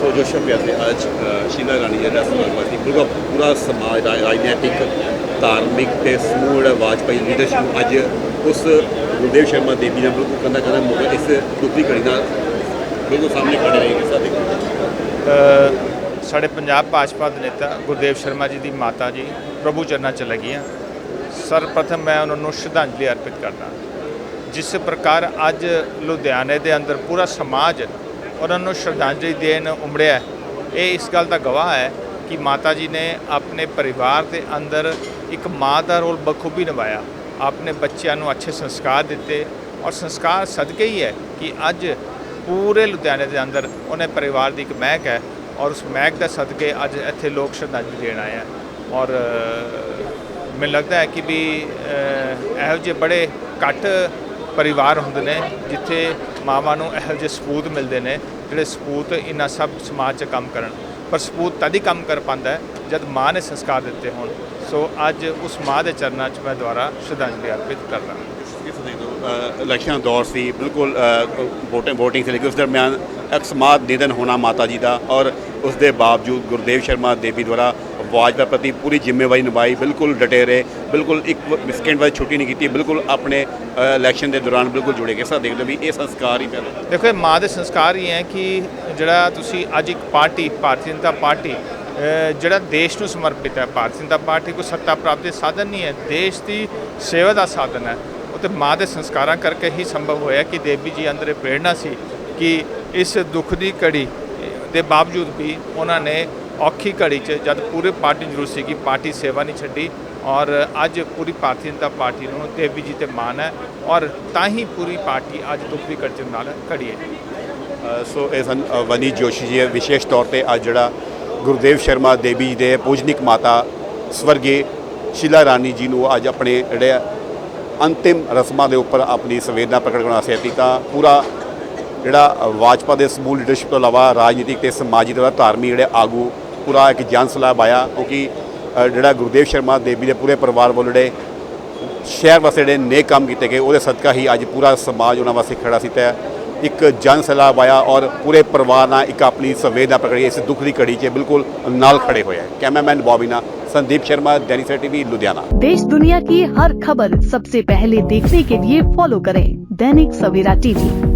ਸੋ ਜੋਸ਼ਮ ਪਿਆਸੇ ਅੱਜ ਸ਼ੀਲਾ ਰਾਣੀ ਜਿਹੜਾ ਸਮਾਜਵਾਦੀ ਪੂਰਾ ਪੂਰਾ ਸਮਾਜ ਰਾਜਨੀਤਿਕ ਧਾਰਮਿਕ ਤੇ ਸਮੂਹ ਜਿਹੜਾ ਵਾਜਪਾਈ ਲੀਡਰਸ਼ਿਪ ਅੱਜ ਉਸ ਗੁਰਦੇਵ ਸ਼ਰਮਾ, ਦੇਵੀ ਦਾ ਬਿਲਕੁਲ ਕੰਦਾ ਕੰਦਾ ਮੋੜ ਇਸ ਦੁੱਖਦੀ ਘੜੀ ਨਾਲ ਬਿਲਕੁਲ ਸਾਹਮਣੇ ਖੜੇ ਰਹੇ ਸਾਡੇ ਸਾਡੇ ਪੰਜਾਬ ਭਾਜਪਾ ਦੇ ਨੇਤਾ ਗੁਰਦੇਵ ਸ਼ਰਮਾ ਜੀ ਦੀ ਮਾਤਾ ਜੀ, ਪ੍ਰਭੂ ਚਰਨਾਂ ਚ ਲੱਗੀਆਂ ਸਰਪ੍ਰਥਮ ਮੈਂ ਉਹਨਾਂ ਨੂੰ ਸ਼ਰਧਾਂਜਲੀ ਅਰਪਿਤ ਕਰਦਾ। ਜਿਸ ਪ੍ਰਕਾਰ ਅੱਜ ਲੁਧਿਆਣੇ ਦੇ ਅੰਦਰ ਪੂਰਾ ਸਮਾਜ ਉਹਨਾਂ ਨੂੰ ਸ਼ਰਧਾਂਜਲੀ ਦੇਣ ਉਮੜਿਆ ਇਹ ਇਸ ਗੱਲ ਦਾ ਗਵਾਹ ਹੈ ਕਿ ਮਾਤਾ ਜੀ ਨੇ ਆਪਣੇ ਪਰਿਵਾਰ ਦੇ ਅੰਦਰ ਇੱਕ ਮਾਂ ਦਾ ਰੋਲ ਬਖੂਬੀ ਨਿਭਾਇਆ। ਆਪਣੇ ਬੱਚਿਆਂ ਨੂੰ ਅੱਛੇ ਸੰਸਕਾਰ ਦਿੱਤੇ ਔਰ ਸੰਸਕਾਰ ਸਦਕੇ ਹੀ ਹੈ ਕਿ ਅੱਜ ਪੂਰੇ ਲੁਧਿਆਣੇ ਦੇ ਅੰਦਰ ਉਹਨੇ ਪਰਿਵਾਰ ਦੀ ਇੱਕ ਮਹਿਕ ਹੈ ਔਰ ਉਸ ਮਹਿਕ ਦਾ ਸਦਕੇ ਅੱਜ ਇੱਥੇ ਲੋਕ ਸ਼ਰਧਾਂਜਲੀ ਦੇਣ ਆਏ ਆ ਔਰ ਮੈਨੂੰ ਲੱਗਦਾ ਹੈ ਕਿ ਵੀ ਇਹੋ ਜਿਹੇ ਬੜੇ ਘੱਟ ਪਰਿਵਾਰ ਹੁੰਦੇ ਨੇ ਜਿੱਥੇ ਮਾਵਾਂ ਨੂੰ ਇਹੋ ਜਿਹੇ ਸਪੂਤ ਮਿਲਦੇ ਨੇ ਜਿਹੜੇ ਸਪੂਤ ਇਹਨਾਂ ਸਭ ਸਮਾਜ 'ਚ ਕੰਮ ਕਰਨ। ਪਰ ਸਪੂਤ ਤਦ ਹੀ ਕੰਮ ਕਰ ਪਾਉਂਦਾ ਹੈ ਜਦ ਮਾਂ ਨੇ ਸੰਸਕਾਰ ਦਿੱਤੇ ਹੋਣ। ਸੋ ਅੱਜ ਉਸ ਮਾਂ ਦੇ ਚਰਨਾਂ 'ਚ ਮੈਂ ਦੁਆਰਾ ਸ਼ਰਧਾਂਜਲੀ ਅਰਪਿਤ ਕਰਦਾ ਹਾਂ। ਇਲੈਕਸ਼ਨ ਦੌਰ ਸੀ। ਬਿਲਕੁਲ ਵੋਟਿੰਗ ਵੋਟਿੰਗ ਸੀ, ਲੇਕਿਨ ਉਸ ਦਰਮਿਆਨ ਅਕਸਮਾਤ ਨਿਧਨ ਹੋਣਾ ਮਾਤਾ ਜੀ ਦਾ ਔਰ ਉਸ ਦੇ ਬਾਵਜੂਦ ਗੁਰਦੇਵ ਸ਼ਰਮਾ ਦੇਵੀ ਦੁਆਰਾ ਵਾਜ ਦਾ ਪ੍ਰਤੀ ਪੂਰੀ ਜ਼ਿੰਮੇਵਾਰੀ ਨਿਭਾਈ, ਬਿਲਕੁਲ ਡਟੇ ਰਹੇ ਬਿਲਕੁਲ ਇੱਕ ਸਕਿੰਟ ਬਾਅਦ ਛੁੱਟੀ ਨਹੀਂ ਕੀਤੀ, ਬਿਲਕੁਲ ਆਪਣੇ ਇਲੈਕਸ਼ਨ ਦੇ ਦੌਰਾਨ ਬਿਲਕੁਲ ਜੁੜੇ ਗਏ। ਸਾ ਦੇਖਦੇ ਵੀ ਇਹ ਸੰਸਕਾਰ ਹੀ ਪਹਿਲਾਂ ਦੇਖੋ, ਇਹ ਮਾਂ ਦੇ ਸੰਸਕਾਰ ਹੀ ਹੈ ਕਿ ਜਿਹੜਾ ਤੁਸੀਂ ਅੱਜ ਇੱਕ ਪਾਰਟੀ, ਭਾਰਤੀ ਜਨਤਾ ਪਾਰਟੀ ਜਿਹੜਾ ਦੇਸ਼ ਨੂੰ ਸਮਰਪਿਤ ਹੈ, ਭਾਰਤੀ ਜਨਤਾ ਪਾਰਟੀ ਕੋਈ ਸੱਤਾ ਪ੍ਰਾਪਤੀ ਸਾਧਨ ਨਹੀਂ ਹੈ, ਦੇਸ਼ ਦੀ ਸੇਵਾ ਦਾ ਸਾਧਨ ਹੈ। ਉਹ ਤੇ ਮਾਂ ਦੇ ਸੰਸਕਾਰਾਂ ਕਰਕੇ ਹੀ ਸੰਭਵ ਹੋਇਆ ਕਿ ਦੇਵੀ ਜੀ ਅੰਦਰ ਇਹ ਪ੍ਰੇਰਣਾ ਸੀ ਕਿ ਇਸ ਦੁੱਖ ਦੀ ਘੜੀ ਦੇ ਬਾਵਜੂਦ ਵੀ ਉਹਨਾਂ ਨੇ ਔਖੀ ਘੜੀ 'ਚ ਜਦ ਪੂਰੇ ਪਾਰਟੀ ਜ਼ਰੂਰ ਸੀਗੀ, ਪਾਰਟੀ ਸੇਵਾ ਨਹੀਂ ਛੱਡੀ ਔਰ ਅੱਜ ਪੂਰੀ ਭਾਰਤੀ ਜਨਤਾ ਪਾਰਟੀ ਨੂੰ ਦੇਵੀ ਜੀ ਤੇ ਮਾਣ ਹੈ ਔਰ ਤਾਂ ਹੀ ਪੂਰੀ ਪਾਰਟੀ ਅੱਜ ਦੁੱਖ ਦੀ ਘੜੀ ਨਾਲ ਖੜੀ ਹੈ। ਸੋ ਇਹ ਸਨ ਵਨੀ ਜੋਸ਼ੀ ਜੀ ਵਿਸ਼ੇਸ਼ ਤੌਰ ਤੇ ਅੱਜ ਜਿਹੜਾ ਗੁਰਦੇਵ ਸ਼ਰਮਾ ਦੇਵੀ ਜੀ ਦੇ ਪੂਜਨਿਕ ਮਾਤਾ ਸਵਰਗੀ ਸ਼ੀਲਾ ਰਾਣੀ ਜੀ ਨੂੰ ਅੱਜ ਆਪਣੇ ਜਿਹੜੇ ਆ ਅੰਤਿਮ ਰਸਮਾਂ ਦੇ ਉੱਪਰ ਆਪਣੀ ਸੰਵੇਦਨਾ ਪ੍ਰਗਟ ਕਰਨ ਵਾਸਤੇ ਆਈ ਤਾਂ ਪੂਰਾ जोड़ा भाजपा के समूह लीडरशिप तो अलावा राजनीतिक तो समाजी धार्मिक जो आगू पूरा एक जन सलाब आया क्योंकि जोड़ा गुरदेव शर्मा देवी के दे पूरे परिवार वालों जोड़े शहर वास्ते जो नेक काम किए गए वे सदका ही अच्छ पूरा समाज उन्होंने वास्ते खड़ा सीता है एक जन सैलाब आया और पूरे परिवार ने एक अपनी संवेदना पकड़ी इस दुख की घड़ी च बिल्कुल नाल खड़े हुए हैं कैमरामैन बॉबीना संदीप शर्मा डेनिस टीवी लुधियाना देश दुनिया की हर खबर सबसे पहले देखने के लिए फॉलो करें Dainik Savera TV